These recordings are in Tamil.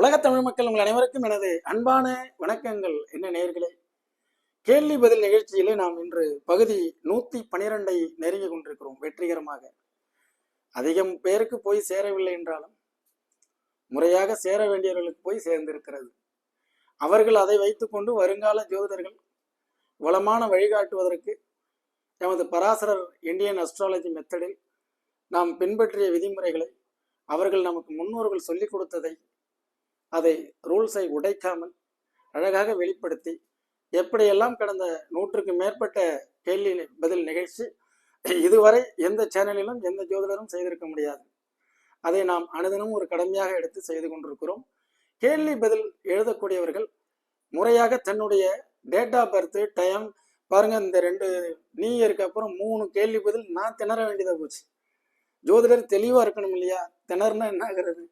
உலகத் தமிழ் மக்கள் உங்கள் அனைவருக்கும் எனது அன்பான வணக்கங்கள். என்ன நேர்களே கேள்வி பதில் நிகழ்ச்சியிலே நாம் இன்று பகுதி நூத்தி பனிரெண்டை நெருங்கி கொண்டிருக்கிறோம் வெற்றிகரமாக. அதிகம் பேருக்கு போய் சேரவில்லை என்றாலும் முறையாக சேர வேண்டியவர்களுக்கு போய் சேர்ந்திருக்கிறது. அவர்கள் அதை வைத்துக்கொண்டு வருங்கால ஜோதிடர்கள் வளமான வழிகாட்டுவதற்கு எமது பராசரர் இந்தியன் அஸ்ட்ராலஜி மெத்தடில் நாம் பின்பற்றிய விதிமுறைகளை அவர்கள் நமக்கு முன்னோர்கள் சொல்லிக் கொடுத்ததை அதை ரூல்ஸை உடைக்காமல் அழகாக வெளிப்படுத்தி எப்படியெல்லாம் கடந்த நூற்றுக்கு மேற்பட்ட கேள்வி பதில் நிகழ்ச்சி இதுவரை எந்த சேனலிலும் எந்த ஜோதிடரும் செய்திருக்க முடியாது. அதை நாம் அனுதினமும் ஒரு கடமையாக எடுத்து செய்து கொண்டிருக்கிறோம். கேள்வி பதில் எழுதக்கூடியவர்கள் முறையாக தன்னுடைய டேட் ஆஃப் பர்த் டைம் பாருங்க இந்த ரெண்டு நீ இருக்கு அப்புறம் மூணு கேள்வி பதில் நான் திணற வேண்டியதாக போச்சு. ஜோதிடர் தெளிவாக இருக்கணும் இல்லையா? திணறுனா என்ன ஆகுறது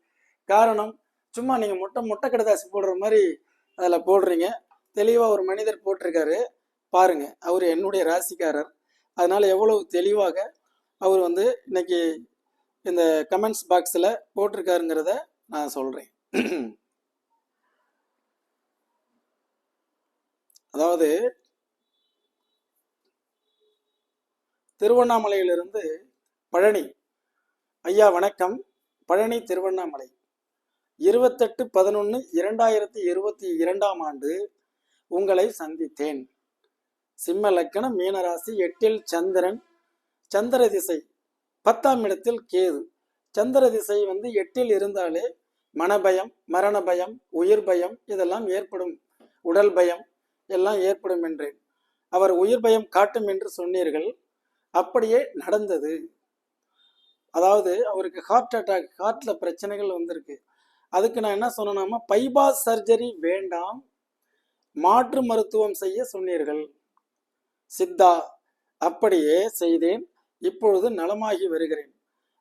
காரணம் சும்மா நீங்க முட்டை முட்டை கடைதாசி போடுற மாதிரி அதில் போடுறீங்க. தெளிவாக ஒரு மனிதர் போட்டிருக்காரு. பாருங்க அவர் என்னுடைய ராசிக்காரர். அதனால எவ்வளவு தெளிவாக அவர் வந்து இன்னைக்கு இந்த கமெண்ட்ஸ் பாக்ஸில் போட்டிருக்காருங்கிறத நான் சொல்றேன். அதாவது திருவண்ணாமலையிலிருந்து பழனி. ஐயா வணக்கம். பழனி திருவண்ணாமலை. இருபத்தெட்டு பதினொன்று இரண்டாயிரத்தி இருபத்தி இரண்டாம் ஆண்டு உங்களை சந்தித்தேன். சிம்ம லக்கணம் மீனராசி எட்டில் சந்திரன் சந்திர திசை பத்தாம் இடத்தில் கேது. சந்திர திசை வந்து எட்டில் இருந்தாலே மனபயம் மரண பயம் உயிர் பயம் இதெல்லாம் ஏற்படும். உடல் பயம் எல்லாம் ஏற்படும் என்றேன். அவர் உயிர் பயம் காட்டும் என்று சொன்னீர்கள். அப்படியே நடந்தது. அதாவது அவருக்கு ஹார்ட் அட்டாக் ஹார்ட்ல பிரச்சனைகள் வந்திருக்கு. அதுக்கு நான் என்ன சொன்னேன்னா பைபாஸ் சர்ஜரி வேண்டாம். மாற்று மருத்துவம் செய்ய சொன்னீர்கள். சித்தா அப்படியே செய்தேன். இப்பொழுது நலமாகி வருகிறேன்.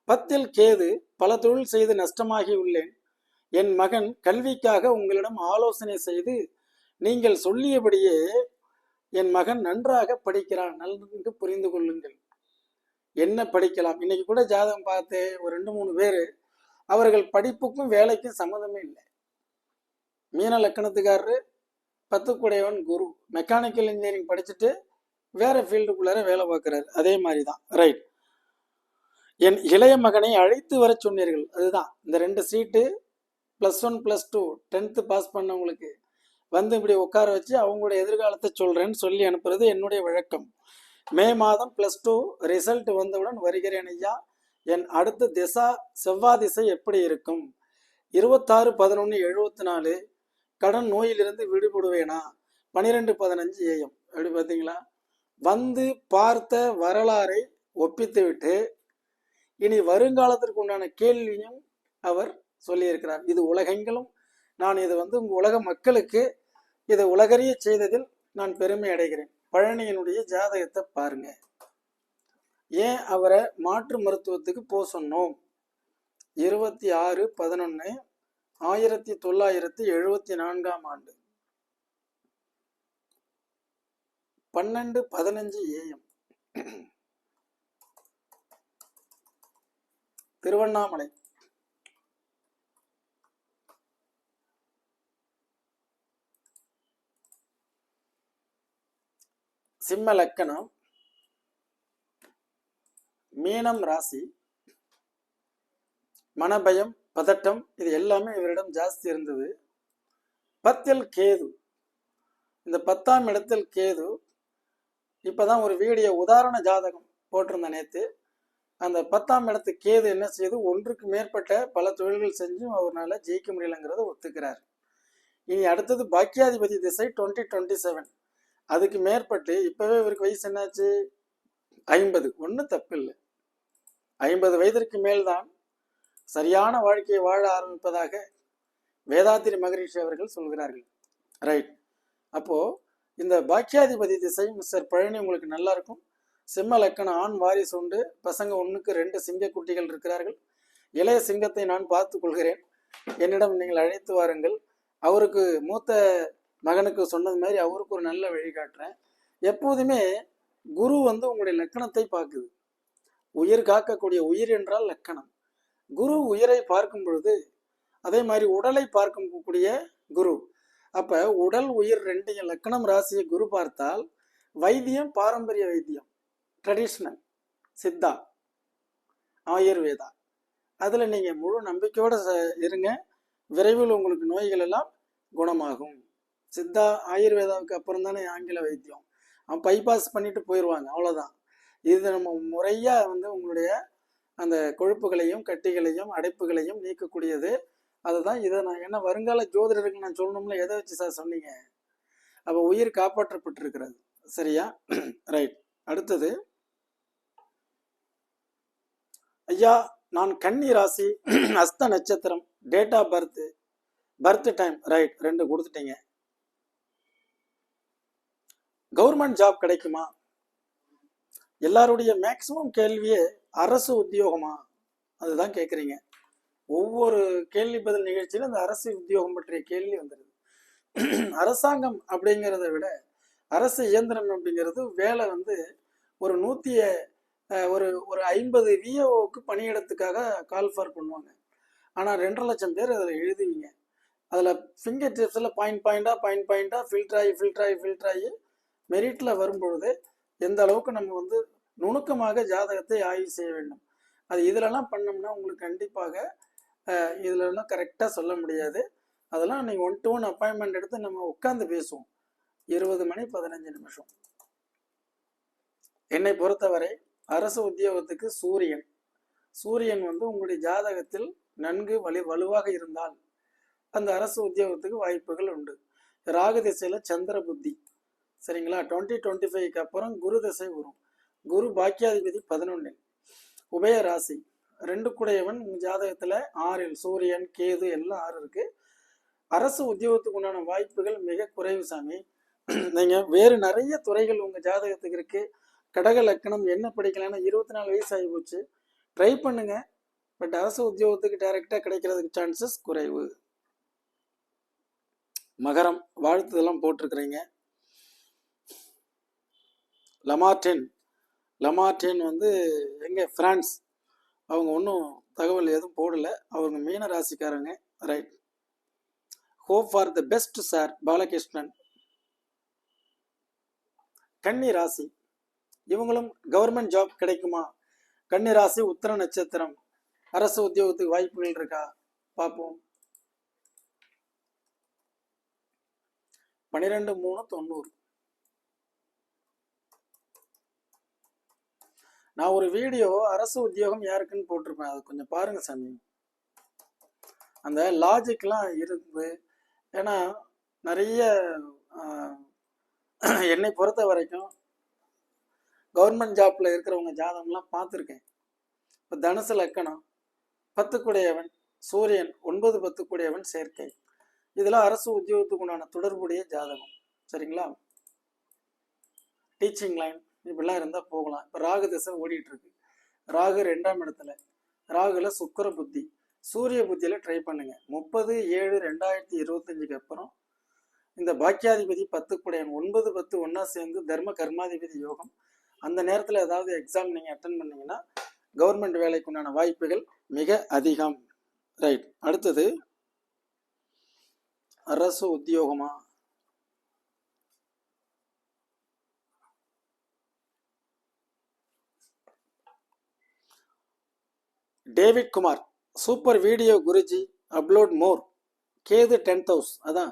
பத்தில் கேது பல தொழில் செய்து நஷ்டமாகி உள்ளேன். என் மகன் கல்விக்காக உங்களிடம் ஆலோசனை செய்து நீங்கள் சொல்லியபடியே என் மகன் நன்றாக படிக்கிறான். நன்கு புரிந்து கொள்ளுங்கள். என்ன படிக்கலாம்? இன்னைக்கு கூட ஜாதகம் பார்த்து ஒரு ரெண்டு மூணு பேர் அவர்கள் படிப்புக்கும் வேலைக்கும் சம்மந்தமே இல்லை. மீன லக்கணத்துக்காரரு பத்துக்குடையவன் குரு. மெக்கானிக்கல் இன்ஜினியரிங் படிச்சுட்டு வேற ஃபீல்டுக்குள்ளார வேலை பார்க்குறாரு. அதே மாதிரி தான் ரைட் என் இளைய மகனை அழைத்து வர சொன்னீர்கள். அதுதான். இந்த ரெண்டு seat plus one plus two tenth pass பண்ணவங்களுக்கு வந்து இப்படி உட்கார வச்சு அவங்களுடைய எதிர்காலத்தை சொல்கிறேன்னு சொல்லி அனுப்புறது என்னுடைய வழக்கம். மே மாதம் ப்ளஸ் டூ ரிசல்ட் வந்தவுடன் வருகிறேன் ஐயா. என் அடுத்த திசா செவ்வாய் திசை எப்படி இருக்கும்? இருபத்தாறு பதினொன்று எழுபத்தி நாலு கடன் நோயிலிருந்து விடுபடுவேனா? பன்னிரெண்டு பதினஞ்சு ஏஎம் அப்படி பார்த்தீங்களா? வந்து பார்த்த வரலாறை ஒப்பித்து விட்டு இனி வருங்காலத்திற்கு உண்டான கேள்வியும் அவர் சொல்லியிருக்கிறார். இது உலகெங்கிலும் நான் இது வந்து உங்கள் உலக மக்களுக்கு இதை உலகறிய செய்ததில் நான் பெருமை அடைகிறேன். பழனியினுடைய ஜாதகத்தை பாருங்கள் ஏன் அவரை மாற்று மருத்துவத்துக்கு போக சொன்னோம்? இருபத்தி ஆறு பதினொன்று ஆயிரத்தி தொள்ளாயிரத்தி எழுபத்தி நான்காம் ஆண்டு. பன்னெண்டு பதினஞ்சு ஏஎம். திருவண்ணாமலை. சிம்ம லக்கணம் மீனம் ராசி மனபயம் பதட்டம் இது எல்லாமே இவரிடம் ஜாஸ்தி இருந்தது. பத்தில் கேது. இந்த பத்தாம் இடத்தில் கேது இப்போதான் ஒரு வீடியோ உதாரண ஜாதகம் போட்டிருந்த நேத்து. அந்த பத்தாம் இடத்து கேது என்ன செய்யுது ஒன்றுக்கு மேற்பட்ட பல தொழில்கள் செஞ்சும் அவரால் ஜெயிக்க முடியலங்கிறத ஒத்துக்கிறார். இனி அடுத்தது பாக்கியாதிபதி திசை டுவெண்ட்டி டுவெண்ட்டி செவன் அதுக்கு மேற்பட்டு இப்போவே இவருக்கு வயசு என்னாச்சு? ஐம்பது. ஒன்றும் தப்பு இல்லை ஐம்பது வயதிற்கு மேல்தான் சரியான வாழ்க்கையை வாழ ஆரம்பிப்பதாக வேதாத்திரி மகரிஷி அவர்கள் சொல்கிறார்கள். ரைட் அப்போ இந்த பாக்கியாதிபதி திசை மிஸ்டர் பழனி உங்களுக்கு நல்லா இருக்கும். சிம்ம லக்கணம் ஆண் வாரிசு உண்டு. பசங்க ஒன்றுக்கு ரெண்டு சிங்க குட்டிகள் இருக்கிறார்கள். இளைய சிங்கத்தை நான் பார்த்து கொள்கிறேன். என்னிடம் நீங்கள் அழைத்து வாருங்கள். அவருக்கு மூத்த மகனுக்கு சொன்னது மாதிரி அவருக்கு ஒரு நல்ல வழிகாட்டுறேன். எப்போதுமே குரு வந்து உங்களுடைய லக்கணத்தை பார்க்குது. உயிர் காக்கக்கூடிய உயிர் என்றால் லக்கணம். குரு உயிரை பார்க்கும் பொழுது அதே மாதிரி உடலை பார்க்கக்கூடிய குரு. அப்ப உடல் உயிர் ரெண்டையும் லக்கணம் ராசியை குரு பார்த்தால் வைத்தியம் பாரம்பரிய வைத்தியம் ட்ரெடிஷ்னல் சித்தா ஆயுர்வேதா. அதில் நீங்கள் முழு நம்பிக்கையோடு இருங்க. விரைவில் உங்களுக்கு நோய்கள் எல்லாம் குணமாகும். சித்தா ஆயுர்வேதாவுக்கு அப்புறம் தானே ஆங்கில வைத்தியம். அவன் பைபாஸ் பண்ணிட்டு போயிடுவாங்க அவ்வளோதான் இது நம்ம முறையாக வந்து உங்களுடைய அந்த கொழுப்புகளையும் கட்டிகளையும் அடைப்புகளையும் நீக்கக்கூடியது. அதுதான் இதை நான் என்ன வருங்கால ஜோதிடருக்கு நான் சொல்லணும்ல எதை வச்சு சார் சொன்னீங்க? அப்போ உயிர் காப்பாற்றப்பட்டிருக்கிறது. சரியா? ரைட் அடுத்தது. ஐயா நான் கன்னி ராசி அஸ்த நட்சத்திரம் date of birth birth time right ரெண்டு கொடுத்துட்டீங்க. கவர்மெண்ட் ஜாப் கிடைக்குமா? எல்லாருடைய மேக்சிமம் கேள்வியே அரசு உத்தியோகமா? அதுதான் கேட்குறீங்க ஒவ்வொரு கேள்வி பதில் நிகழ்ச்சியிலும் அந்த அரசு உத்தியோகம் பற்றிய கேள்வி வந்துடுது அரசாங்கம் அப்படிங்கிறத விட அரசு இயந்திரம் அப்படிங்கிறது வேலை வந்து ஒரு நூற்றி ஒரு ஒரு ஐம்பது விஓவுக்கு பணியிடத்துக்காக கால் ஃபார் பண்ணுவாங்க. ஆனால் ரெண்டரை லட்சம் பேர் அதில் எழுதுவீங்க. அதில் ஃபிங்கர் டிப்ஸில் பாயிண்ட் பாயிண்டாக பாயிண்ட் பாயிண்டாக ஃபில்டர் ஆகி ஃபில்டர் ஆகி ஃபில்டர் ஆகி மெரிட்டில் வரும்பொழுது எந்த அளவுக்கு நம்ம வந்து நுணுக்கமாக ஜாதகத்தை ஆய்வு செய்ய வேண்டும். அது இதிலெல்லாம் பண்ணோம்னா உங்களுக்கு கண்டிப்பாக இதிலெல்லாம் கரெக்டாக சொல்ல முடியாது. அதெல்லாம் நீங்கள் ஒன் டு ஒன் அப்பாயின்மெண்ட் எடுத்து நம்ம உட்காந்து பேசுவோம். இருபது மணி பதினஞ்சு நிமிஷம். என்னை பொறுத்தவரை அரசு உத்தியோகத்துக்கு சூரியன். சூரியன் வந்து உங்களுடைய ஜாதகத்தில் நன்கு வலி வலுவாக இருந்தால் அந்த அரசு உத்தியோகத்துக்கு வாய்ப்புகள் உண்டு. ராகு திசையில் சந்திர புத்தி. சரிங்களா? டுவெண்ட்டி டுவெண்ட்டி ஃபைவ்க்கு அப்புறம் குரு தசை வரும். குரு பாக்கியாதிபதி பதினொன்று உபய ராசி. ரெண்டு குடையவன் உங்கள் ஜாதகத்தில் ஆறில். சூரியன் கேது எல்லாம் ஆறு இருக்கு. அரசு உத்தியோகத்துக்கு உண்டான வாய்ப்புகள் மிக குறைவு சாமி. நீங்கள் வேறு நிறைய துறைகள் உங்கள் ஜாதகத்துக்கு இருக்கு. கடக லக்கணம் என்ன படிக்கலாம்னா இருபத்தி நாலு வயசு ஆகி போச்சு. ட்ரை பண்ணுங்க. பட் அரசு உத்தியோகத்துக்கு டைரெக்டாக கிடைக்கிறதுக்கு சான்சஸ் குறைவு. மகரம் வாழ்த்துதெல்லாம் போட்டிருக்கிறீங்க. லமார்டென் லமார்டென் வந்து எங்கே? ஃப்ரான்ஸ் அவங்க ஒன்றும் தகவல் எதுவும் போடலை. அவங்க மீன ராசிக்காரங்க. Right hope for the best sir Balakrishnan. கன்னி ராசி. இவங்களும் கவர்மெண்ட் ஜாப் கிடைக்குமா? கன்னி ராசி உத்தர நட்சத்திரம். அரசு உத்தியோகத்துக்கு வாய்ப்புகள் இருக்கா பார்ப்போம். பன்னிரெண்டு மூணு தொண்ணூறு. நான் ஒரு வீடியோ அரசு உத்தியோகம் யாருக்குன்னு போட்டிருப்பேன். அது கொஞ்சம் பாருங்க சாமி. அந்த லாஜிக்லாம் இருந்து ஏன்னா நிறைய என்னை பொறுத்த வரைக்கும் கவர்மெண்ட் ஜாப்ல இருக்கிறவங்க ஜாதகம்லாம் பார்த்துருக்கேன். இப்போ தனுசு லக்கணம் பத்துக்குடையவன் சூரியன் ஒன்பது பத்துக்குடையவன் சேர்க்கை. இதெல்லாம் அரசு உத்தியோகத்துக்கு உண்டான தொடர்புடைய ஜாதகம். சரிங்களா? டீச்சிங் லைன் இப்படிலாம் இருந்தால் போகலாம். இப்போ ராகு திசை ஓடிட்டு இருக்கு ராகு ரெண்டாம் இடத்துல. ராகுல சுக்கர புத்தி. சூரிய புத்தியில் ட்ரை பண்ணுங்க. முப்பது ஏழு ரெண்டாயிரத்தி இருபத்தஞ்சுக்கு அப்புறம் இந்த பாக்கியாதிபதி பத்துக்குடையன் ஒன்பது பத்து ஒன்றா சேர்ந்து தர்ம கர்மாதிபதி யோகம். அந்த நேரத்தில் ஏதாவது எக்ஸாம் நீங்கள் அட்டன் பண்ணீங்கன்னா கவர்மெண்ட் வேலைக்கு உண்டான வாய்ப்புகள் மிக அதிகம். ரைட் அடுத்தது அரசு உத்தியோகமா? David Kumar super video Guruji upload more Ketu tenth house அதான்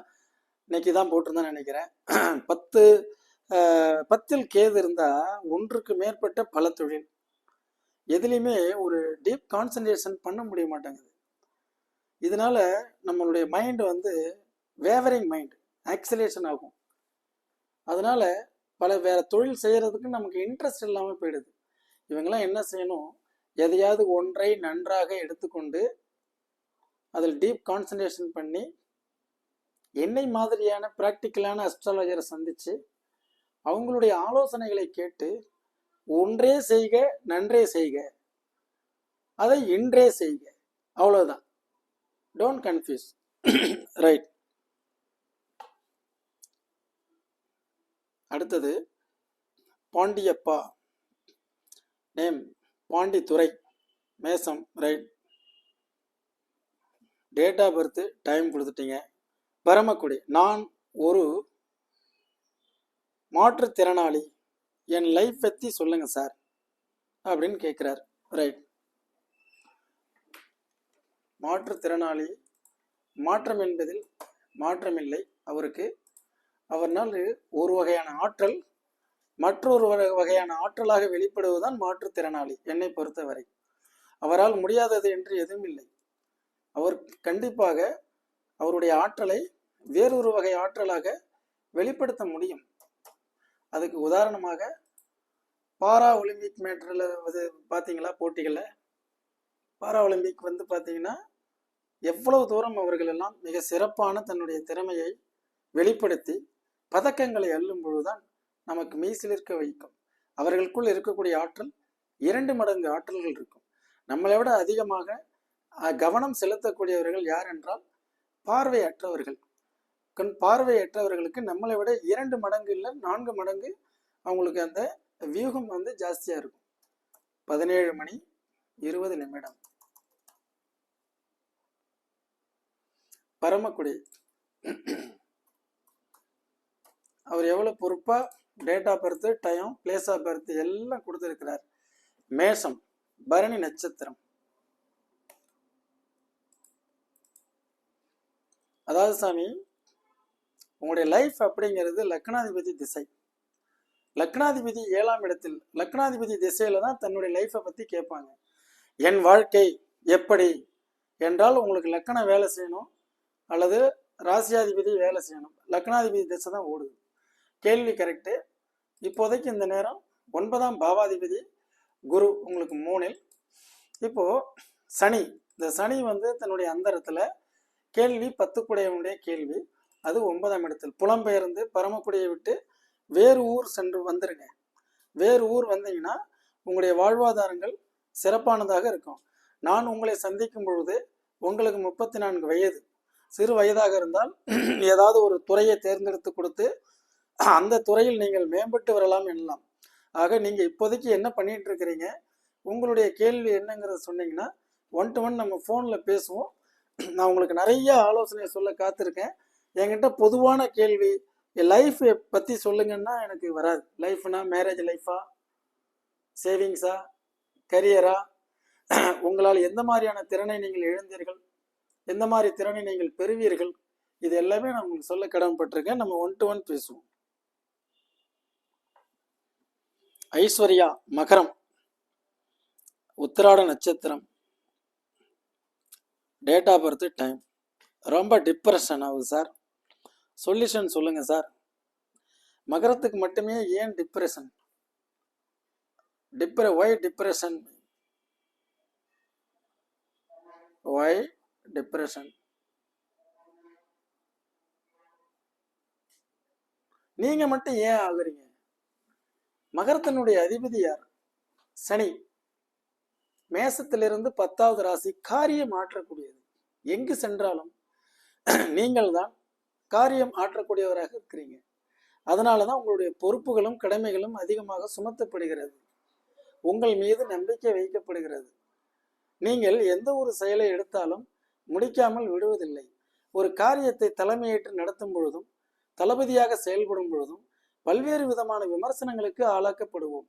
இன்னைக்கு தான் போட்டிருந்தேன் நினைக்கிறேன். பத்து பத்தில் கேது இருந்தால் ஒன்றுக்கு மேற்பட்ட பல தொழில். எதுலேயுமே ஒரு டீப் கான்சன்ட்ரேஷன் பண்ண முடிய மாட்டேங்குது. இதனால நம்மளுடைய மைண்டு வந்து வேவரிங் மைண்ட் ஆக்சிலேஷன் ஆகும். அதனால பல வேற தொழில் செய்கிறதுக்கு நமக்கு இன்ட்ரெஸ்ட் இல்லாமல் போயிடுது. இவங்கெல்லாம் என்ன செய்யணும்? எதையாவது ஒன்றை நன்றாக எடுத்துக்கொண்டு அதில் டீப் கான்சன்ட்ரேஷன் பண்ணி என்னை மாதிரியான ப்ராக்டிக்கலான அஸ்ட்ராலஜரை சந்தித்து அவங்களுடைய ஆலோசனைகளை கேட்டு ஒன்றே செய்க நன்றே செய்க அதை இன்றே செய்க. அவ்வளோதான் டோன்ட் கன்ஃபியூஸ் ரைட் அடுத்தது பாண்டியப்பா. நேம் பாண்டித்துறை மேசம் right. Date of birth time கொடுத்துட்டீங்க. பரமக்குடி நான் ஒரு மாற்றுத்திறனாளி. என் லைஃப் பற்றி சொல்லுங்கள் சார் அப்படின்னு கேட்குறார் ரைட் மாற்றுத்திறனாளி மாற்றம் என்பதில் மாற்றமில்லை. அவருக்கு அவர்னால் ஒரு வகையான ஆற்றல் மற்றொரு வகையான ஆற்றலாக வெளிப்படுவதுதான் மாற்றுத்திறனாளி என்னை பொறுத்தவரை. அவரால் முடியாதது என்று எதுவும் இல்லை. அவர் கண்டிப்பாக அவருடைய ஆற்றலை வேறொரு வகை ஆற்றலாக வெளிப்படுத்த முடியும். அதுக்கு உதாரணமாக பாரா ஒலிம்பிக் மேட்டரில் வந்து பார்த்தீங்களா போட்டிகளில்? பாரா ஒலிம்பிக் வந்து பார்த்தீங்கன்னா எவ்வளவு தூரம் அவர்கள் எல்லாம் மிக சிறப்பான தன்னுடைய திறமையை வெளிப்படுத்தி பதக்கங்களை அள்ளும் பொழுதுதான் நமக்கு மெய்சிலிருக்க வைக்கும். அவர்களுக்குள் இருக்கக்கூடிய ஆற்றல் இரண்டு மடங்கு ஆற்றல்கள் இருக்கும். நம்மளை விட அதிகமாக கவனம் செலுத்தக்கூடியவர்கள் யார் என்றால் பார்வையற்றவர்கள். கண் பார்வையற்றவர்களுக்கு நம்மளை விட இரண்டு மடங்கு இல்லை நான்கு மடங்கு அவங்களுக்கு அந்த வியூகம் வந்து ஜாஸ்தியாக இருக்கும். பதினேழு மணி இருபது நிமிடம். பரமக்குடி. அவர் எவ்வளோ பொறுப்பாக date of birth time place of birth எல்லாம் கொடுத்துருக்கிறார். மேஷம் பரணி நட்சத்திரம். அதாவது சாமி உங்களுடைய லைஃப் அப்படிங்கிறது லக்னாதிபதி திசை. லக்னாதிபதி ஏழாம் இடத்தில் லக்னாதிபதி திசையில தான் தன்னுடைய லைஃப்பை பற்றி கேட்பாங்க. என் வாழ்க்கை எப்படி என்றால் உங்களுக்கு லக்கணம் வேலை செய்யணும் அல்லது ராசியாதிபதி வேலை செய்யணும். லக்னாதிபதி திசை தான் ஓடுது. கேள்வி கரெக்டு இப்போதைக்கு இந்த நேரம் ஒன்பதாம் பாவாதிபதி குரு உங்களுக்கு மூணில் இப்போ சனி இந்த சனி வந்து தன்னுடைய அந்தரத்தில் கேள்வி பத்துக்குடையவனுடைய கேள்வி. அது ஒன்பதாம் இடத்தில். புலம்பெயர்ந்து பரமக்குடியை விட்டு வேறு ஊர் சென்று வந்துருங்க. வேறு ஊர் வந்தீங்கன்னா உங்களுடைய வாழ்வாதாரங்கள் சிறப்பானதாக இருக்கும். நான் உங்களை சந்திக்கும் பொழுது உங்களுக்கு முப்பத்தி நான்கு வயது. சிறு வயதாக இருந்தால் ஏதாவது ஒரு துறையை தேர்ந்தெடுத்து கொடுத்து அந்த துறையில் நீங்கள் மேம்பட்டு வரலாம் எனலாம் ஆக நீங்கள் இப்போதைக்கு என்ன பண்ணிட்டு இருக்கிறீங்க? உங்களுடைய கேள்வி என்னங்கிறத சொன்னீங்கன்னா ஒன் டு ஒன் நம்ம ஃபோனில் பேசுவோம். நான் உங்களுக்கு நிறைய ஆலோசனை சொல்ல காத்திருக்கேன். என்கிட்ட பொதுவான கேள்வி லைஃப் பற்றி சொல்லுங்கன்னா எனக்கு வராது. லைஃப்னா மேரேஜ் லைஃபா சேவிங்ஸா கரியரா உங்களால் எந்த மாதிரியான திறனை நீங்கள் எழுந்தீர்கள் எந்த மாதிரி திறனை நீங்கள் பெறுவீர்கள்? இது எல்லாமே நான் உங்களுக்கு சொல்ல கடமைப்பட்டிருக்கேன். நம்ம ஒன் டு ஒன் பேசுவோம். ஐஸ்வர்யா மகரம் உத்திராட நட்சத்திரம் டேட் ஆஃப் பர்த் டைம் ரொம்ப டிப்ரெஷன் ஆகுது சார் சொல்யூஷன் சொல்லுங்க சார் மகரத்துக்கு மட்டுமே ஏன் டிப்ரெஷன் டிப்ர ஒய் டிப்ரெஷன் ஒய் டிப்ரெஷன் நீங்க மட்டும் ஏன் ஆகுறீங்க? மகரத்தினுடைய அதிபதி யார்? சனி. மேசத்திலிருந்து பத்தாவது ராசி காரியம் ஆற்றக்கூடியது. எங்கு சென்றாலும் நீங்கள் தான் காரியம் ஆற்றக்கூடியவராக இருக்கிறீங்க. அதனால தான் உங்களுடைய பொறுப்புகளும் கடமைகளும் அதிகமாக சுமத்தப்படுகிறது. உங்கள் மீது நம்பிக்கை வைக்கப்படுகிறது. நீங்கள் எந்த ஒரு செயலை எடுத்தாலும் முடிக்காமல் விடுவதில்லை. ஒரு காரியத்தை தலைமையேற்று நடத்தும் பொழுதும் தளபதியாக செயல்படும் பொழுதும் பல்வேறு விதமான விமர்சனங்களுக்கு ஆளாக்கப்படுவோம்.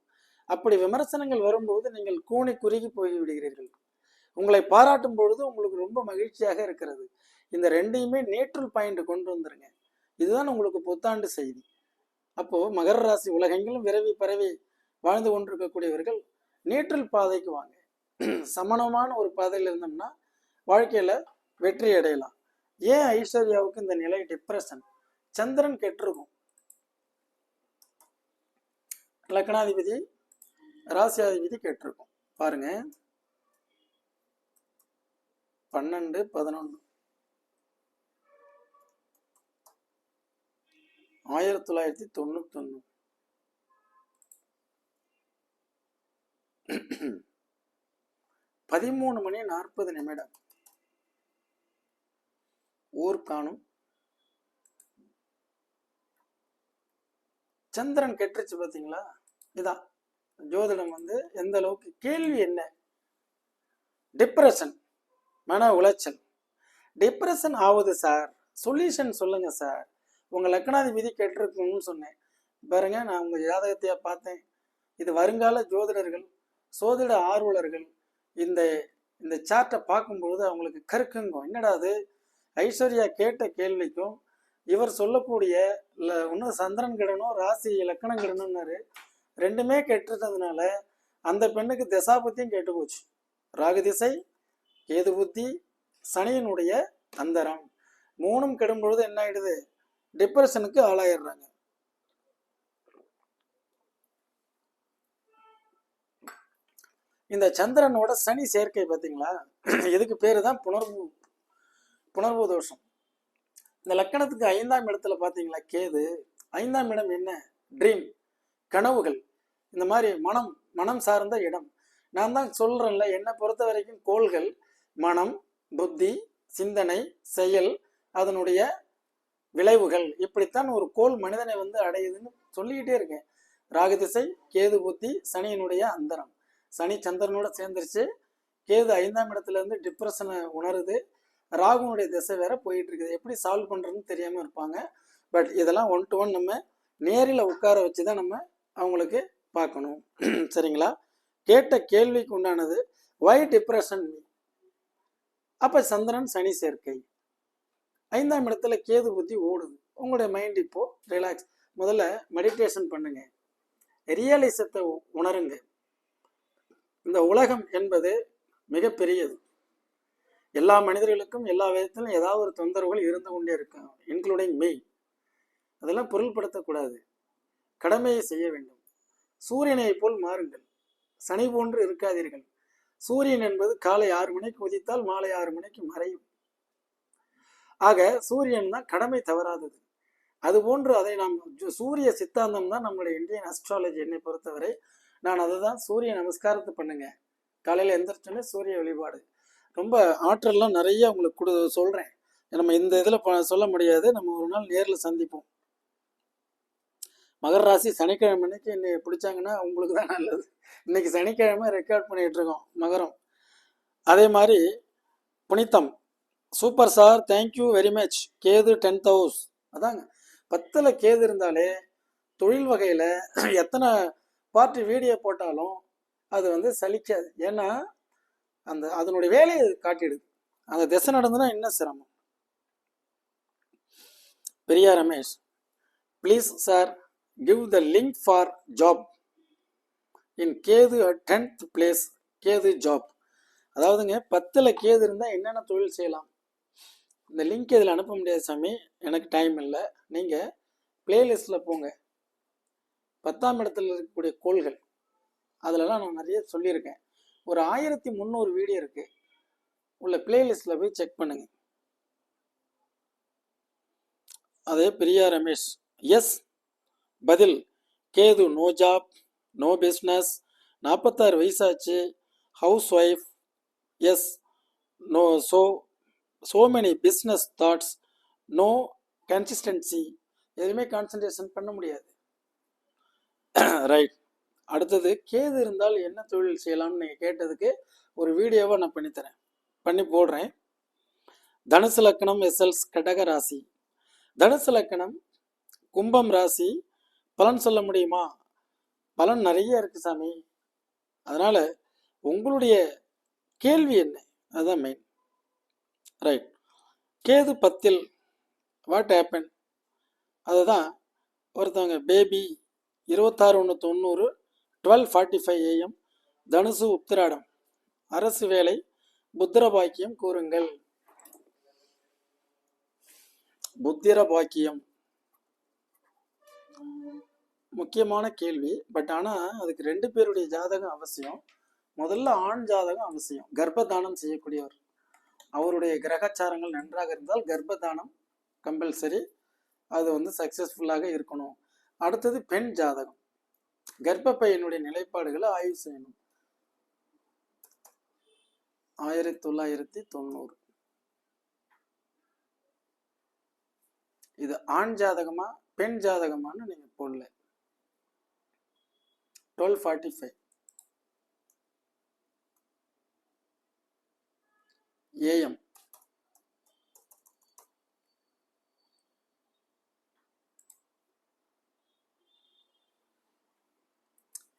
அப்படி விமர்சனங்கள் வரும்போது நீங்கள் கூனி குறுகி போய் விடுகிறீர்கள் உங்களை பாராட்டும் பொழுது உங்களுக்கு ரொம்ப மகிழ்ச்சியாக இருக்கிறது. இந்த ரெண்டையுமே நேற்றுள் பாயிண்ட் கொண்டு வந்துருங்க. இதுதான் உங்களுக்கு புத்தாண்டு செய்தி. அப்போ மகர ராசி உலகெங்கிலும் விரவி பரவி வாழ்ந்து கொண்டிருக்கக்கூடியவர்கள் நேற்றல் பாதைக்கு வாங்க. சமணமான ஒரு பாதையில் இருந்தோம்னா வாழ்க்கையில வெற்றி அடையலாம். ஏன் ஐஸ்வர்யாவுக்கு இந்த நிலை டிப்ரெஷன் சந்திரன் கெட்டிருக்கும். லக்னாதிபதி ராசியாதிபதி கேட்டிருக்கும். பாருங்க. பன்னெண்டு பதினொன்று. ஆயிரத்தி தொள்ளாயிரத்தி தொண்ணூத்தி ஒன்று பதிமூணு மணி நாற்பது நிமிடம். ஊர் காணும். சந்திரன் கெட்டுருச்சு பார்த்தீங்களா இதான் ஜோதிடம் வந்து எந்த அளவுக்கு கேள்வி என்ன? டிப்ரெஷன் மன உளைச்சல். டிப்ரெஷன் ஆகுது சார் சொல்யூஷன் சொல்லுங்க சார் உங்கள் லக்னாதிபதி கெட்டிருக்குன்னு சொன்னேன். பாருங்க நான் உங்கள் ஜாதகத்தையே பார்த்தேன். இது வருங்கால ஜோதிடர்கள் சோதிட ஆர்வலர்கள் இந்த இந்த சார்ட்டை பார்க்கும்பொழுது அவங்களுக்கு கருக்குங்கும். என்னடா அது? ஐஸ்வர்யா கேட்ட கேள்விக்கும் இவர் சொல்லக்கூடிய இல்லை ஒன்று சந்திரன் கிடனும் ராசி லக்கணம் கிடணும்னாரு ரெண்டுமே கெட்டிருந்ததுனால அந்த பெண்ணுக்கு திசாபத்தியும் கெட்டு போச்சு ராகு திசை கேது புத்தி சனியினுடைய அந்தரம் மூணும் கெடும் பொழுது என்ன ஆயிடுது? டிப்ரெஷனுக்கு ஆளாயிடுறாங்க. இந்த சந்திரனோட சனி சேர்க்கை பார்த்தீங்களா? இதுக்கு பேரு தான் புணர்வு புனர்வு தோஷம். இந்த லக்கணத்துக்கு ஐந்தாம் இடத்துல பார்த்தீங்களா? கேது. ஐந்தாம் இடம் என்ன? ட்ரீம் கனவுகள். இந்த மாதிரி மனம் மனம் சார்ந்த இடம். நான் தான் சொல்றேன்ல என்னை பொறுத்த வரைக்கும் கோள்கள் மனம் புத்தி சிந்தனை செயல் அதனுடைய விளைவுகள். இப்படித்தான் ஒரு கோள் மனிதனை வந்து அடையுதுன்னு சொல்லிக்கிட்டே இருக்கேன். ராகு திசை கேது புத்தி சனியினுடைய அந்தரம். சனி சந்திரனோட சேர்ந்துருச்சு. கேது ஐந்தாம் இடத்துல இருந்து டிப்ரெஷனை உணருது. ராகுனுடைய திசை வேற போயிட்டு இருக்குது எப்படி சால்வ் பண்றதுன்னு தெரியாம இருப்பாங்க. பட் இதெல்லாம் ஒன் டு ஒன் நம்ம நேரில் உட்கார வச்சு தான் நம்ம அவங்களுக்கு பார்க்கணும். சரிங்களா? கேட்ட கேள்விக்கு உண்டானது வை டிப்ரெஷன் அப்போ சந்திரன் சனி சேர்க்கை. ஐந்தாம் இடத்துல கேது புத்தி ஓடுது. உங்களுடைய மைண்ட் இப்போ ரிலாக்ஸ் முதல்ல மெடிடேஷன் பண்ணுங்க. ரியலிசத்தை உணருங்க. இந்த உலகம் என்பது மிகப்பெரியது. எல்லா மனிதர்களுக்கும் எல்லா விதத்திலும் ஏதாவது ஒரு தொந்தரவுகள் இருந்து கொண்டே இருக்கும் இன்க்ளூடிங் மெய் அதெல்லாம் பொருள்படுத்தக்கூடாது. கடமையை செய்ய வேண்டும். சூரியனை போல் மாறுங்கள். சனி போன்று இருக்காதீர்கள். சூரியன் என்பது காலை ஆறு மணிக்கு உதித்தால் மாலை ஆறு மணிக்கு மறையும். ஆக சூரியன் தான் கடமை தவறாதது. அதுபோன்று அதை நாம் சூரிய சித்தாந்தம் தான் நம்மளுடைய இந்தியன் அஸ்ட்ராலஜி என்னை பொறுத்தவரை நான் அதுதான் சூரிய நமஸ்காரத்தை பண்ணுங்க. காலையில் எந்திரிச்சோன்னே சூரிய வழிபாடு. ரொம்ப ஆற்றல்லாம் நிறைய உங்களுக்கு கொடு சொல்கிறேன் நம்ம இந்த இதில் சொல்ல முடியாது. நம்ம ஒரு நாள் நேரில் சந்திப்போம். மகர ராசி சனிக்கிழமை அன்னைக்கு என்னை பிடிச்சாங்கன்னா உங்களுக்கு தான் நல்லது. இன்னைக்கு சனிக்கிழமை ரெக்கார்ட் பண்ணிட்டு இருக்கோம் மகரம். அதே மாதிரி புனித்தம் super sir thank you very much Ketu tenth house. அதாங்க. பத்தில் கேது இருந்தாலே தொழில் வகையில் எத்தனை பார்ட்டி வீடியோ போட்டாலும் அது வந்து சலிக்காது. ஏன்னா அந்த அதனுடைய வேலையை காட்டிடுது. அந்த திசை நடந்துன்னா என்ன சிரமம்? Priya Ramesh. Please sir give the link for job in Ketu tenth place Ketu job அதாவதுங்க பத்தில் கேது இருந்தால் என்னென்ன தொழில் செய்யலாம்? இந்த லிங்க் இதில் அனுப்ப முடியாது சாமி. எனக்கு டைம் இல்லை. நீங்கள் பிளேலிஸ்ட்டில் போங்க. பத்தாம் இடத்துல இருக்கக்கூடிய கோள்கள். அதிலலாம் நான் நிறைய சொல்லியிருக்கேன். ஒரு ஆயிரத்தி முந்நூறு வீடியோ இருக்குது உள்ள பிளேலிஸ்ட்டில் போய் செக் பண்ணுங்க. அதே பிரியா ரமேஷ். எஸ் பதில் Ketu no job no business நாற்பத்தாறு வயசாச்சு house wife yes no so so many business thoughts no consistency எதுவுமே கான்சன்ட்ரேஷன் பண்ண முடியாது. ரைட் அடுத்தது கேது இருந்தால் என்ன தொழில் செய்யலாம்னு நீங்கள் கேட்டதுக்கு ஒரு வீடியோவை நான் பண்ணித்தரேன் பண்ணி போடுறேன். தனுசு லக்கணம் எஸ்எல்ஸ் கடக ராசி. தனுசு லக்கணம் கும்பம் ராசி பலன் சொல்ல முடியுமா? பலன் நிறைய இருக்கு சாமி. அதனால உங்களுடைய கேள்வி என்ன? அதுதான் மெயின் ரைட் கேது பத்தில் வாட் ஹேப்பன் அதுதான் ஒருத்தவங்க பேபி இருபத்தாறு ஒன்று தொண்ணூறு டுவெல் ஃபார்ட்டி ஃபைவ் ஏஎம் தனுசு உத்திராடம். அரசு வேலை புத்திர பாக்கியம் கூறுங்கள். புத்திர பாக்கியம் முக்கியமான கேள்வி. பட் ஆனால் அதுக்கு ரெண்டு பேருடைய ஜாதகம் அவசியம். முதல்ல ஆண் ஜாதகம் அவசியம். கர்ப்பதானம் செய்யக்கூடியவர். அவருடைய கிரகச்சாரங்கள் நன்றாக இருந்தால் கர்ப்பதானம் கம்பல்சரி அது வந்து சக்ஸஸ்ஃபுல்லாக இருக்கணும். அடுத்தது பெண் ஜாதகம். கர்ப்பப்பையனுடைய நிலைப்பாடுகளை ஆய்வு செய்யணும். ஆயிரத்தி தொள்ளாயிரத்தி தொண்ணூறு. இது ஆண் ஜாதகமா பெண் ஜாதகமான்னு நீங்க போடல. டுவெல் ஃபார்ட்டி ஃபைவ் ஏஎம்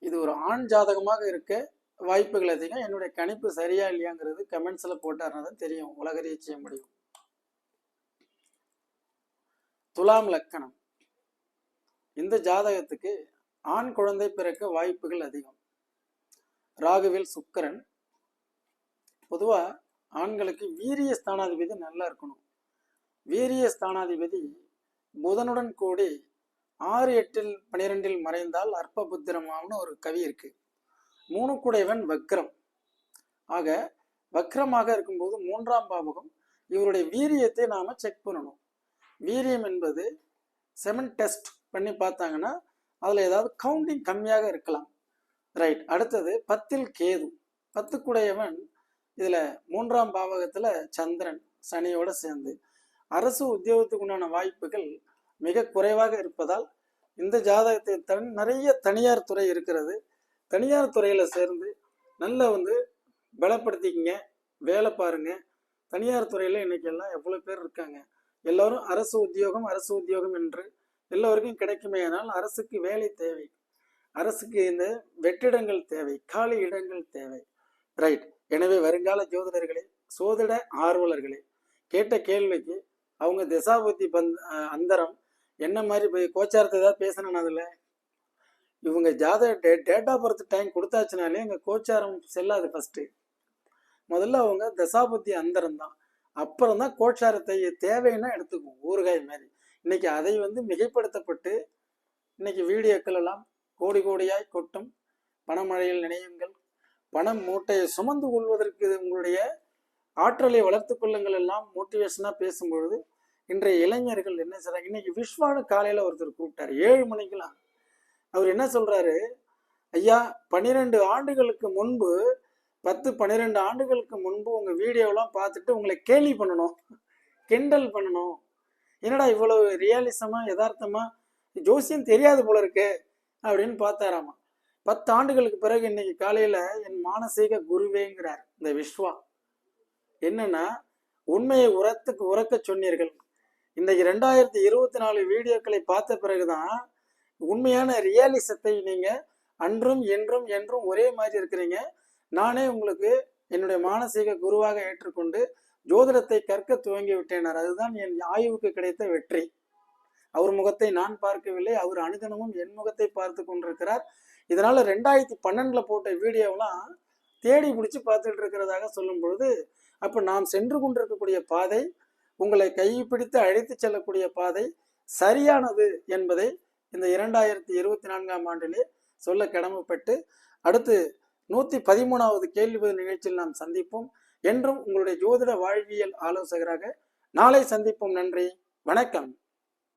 இது ஒரு ஆண் ஜாதகமாக இருக்க வாய்ப்புகள் அதிகம். என்னுடைய கணிப்பு சரியா இல்லையாங்கிறது கமெண்ட்ஸில் போட்டாருனா தான் தெரியும். உலகறிய செய்ய முடியும். துலாம் லக்கணம். இந்த ஜாதகத்துக்கு ஆண் குழந்தை பிறக்க வாய்ப்புகள் அதிகம். ராகுவில் சுக்கரன். பொதுவா ஆண்களுக்கு வீரிய ஸ்தானாதிபதி நல்லா இருக்கணும். வீரிய ஸ்தானாதிபதி புதனுடன் கூடி ஆறு எட்டில் பனிரெண்டில் மறைந்தால் அற்ப புத்திரமாம்னு ஒரு கவி இருக்கு. மூணு குடைவன் வக்ரம். ஆக வக்ரமாக இருக்கும்போது மூன்றாம் பாவகம் இவருடைய வீரியத்தை நாம செக் பண்ணணும். வீரியம் என்பது செமன் டெஸ்ட் பண்ணி பார்த்தாங்கன்னா அதில் ஏதாவது கவுண்டிங் கம்மியாக இருக்கலாம். ரைட் அடுத்தது பத்தில் கேது. பத்துக்குடையவன் இதில் மூன்றாம் பாவகத்தில் சந்திரன் சனியோட சேர்ந்து. அரசு உத்தியோகத்துக்கு உண்டான வாய்ப்புகள் மிக குறைவாக இருப்பதால் இந்த ஜாதகத்தை தன் நிறைய தனியார் துறை இருக்கிறது. தனியார் துறையில் சேர்ந்து நல்லா வந்து பலப்படுத்திக்கிங்க வேலை பாருங்க. தனியார் துறையில் இன்னைக்கு எல்லாம் எவ்வளோ பேர் இருக்காங்க. எல்லாரும் அரசு உத்தியோகம் அரசு உத்தியோகம் என்று எல்லோருக்கும் கிடைக்குமே. ஆனால் அரசுக்கு வேலை தேவை. அரசுக்கு இந்த வெற்றிடங்கள் தேவை. காலி இடங்கள் தேவை. ரைட் எனவே வருங்கால ஜோதிடர்களே சோதிட ஆர்வலர்களே கேட்ட கேள்விக்கு அவங்க திசாபுத்தி பந்த் அந்தரம் என்ன மாதிரி போய் கோச்சாரத்தை ஏதாவது பேசணும் அதில்? இவங்க ஜாதக டே டேட் ஆஃப் பர்த் டைம் கொடுத்தாச்சுனாலே எங்கள் கோச்சாரம் செல்லாது ஃபஸ்ட்டு முதல்ல அவங்க தசாபுத்தி அந்தரம் தான். அப்புறம் தான் கோச்சாரத்தை தேவைன்னா எடுத்துக்கும் ஊறுகாய் மாதிரி. இன்னைக்கு அதை வந்து மிகைப்படுத்தப்பட்டு இன்னைக்கு வீடியோக்கள் எல்லாம் கோடி கோடியாய் கொட்டும். பணமழையில் நினையுங்கள். பணம் மூட்டையை சுமந்து கொள்வதற்கு உங்களுடைய ஆற்றலை வளர்த்து கொள்ளுங்கள் எல்லாம் மோட்டிவேஷனாக பேசும்பொழுது இன்றைய இளைஞர்கள் என்ன செய்றாங்க? இன்னைக்கு விஸ்வானு காலையில் ஒருத்தர் கூப்பிட்டாரு. ஏழு மணிக்கெல்லாம். அவர் என்ன சொல்றாரு? ஐயா பன்னிரெண்டு ஆண்டுகளுக்கு முன்பு பத்து பன்னிரெண்டு ஆண்டுகளுக்கு முன்பு உங்கள் வீடியோலாம் பார்த்துட்டு உங்களை கேலி பண்ணணும். கிண்டல் பண்ணணும். என்னடா இவ்வளவு ரியாலிசமா யதார்த்தமா? ஜோசியம் தெரியாது போல இருக்கு அப்படின்னு பார்த்தாராமா. பத்து ஆண்டுகளுக்கு பிறகு இன்னைக்கு காலையில என் மானசீக குருவேங்கிறார் இந்த விஸ்வா என்னன்னா உண்மையை உரத்துக்கு உறக்க சொன்னீர்கள். இன்றைக்கு ரெண்டாயிரத்தி இருபத்தி நாலு வீடியோக்களை பார்த்த பிறகுதான் உண்மையான ரியாலிசத்தை நீங்க அன்றும் என்றும் என்றும் ஒரே மாதிரி இருக்கிறீங்க. நானே உங்களுக்கு என்னுடைய மானசீக குருவாக ஏற்றுக்கொண்டு ஜோதிடத்தை கற்க துவங்கி விட்டேனார். அதுதான் என் ஆய்வுக்கு கிடைத்த வெற்றி. அவர் முகத்தை நான் பார்க்கவில்லை அவர் அனுதினமும் என் முகத்தை பார்த்து கொண்டிருக்கிறார். இதனால ரெண்டாயிரத்தி பன்னெண்டுல போட்ட வீடியோலாம் தேடி பிடிச்சி பார்த்துட்டு இருக்கிறதாக சொல்லும் பொழுது அப்ப நாம் சென்று கொண்டிருக்கக்கூடிய பாதை உங்களை கைப்பிடித்து அழைத்து செல்லக்கூடிய பாதை சரியானது என்பதை இந்த இரண்டாயிரத்தி இருபத்தி நான்காம் ஆண்டிலே சொல்ல கடமைப்பட்டு அடுத்து நூத்தி பதிமூணாவது கேள்வி நிகழ்ச்சியில் நாம் சந்திப்போம். என்றும் உங்களுடைய ஜோதிட வாழ்வியல் ஆலோசகராக நாளை சந்திப்போம். நன்றி. வணக்கம்.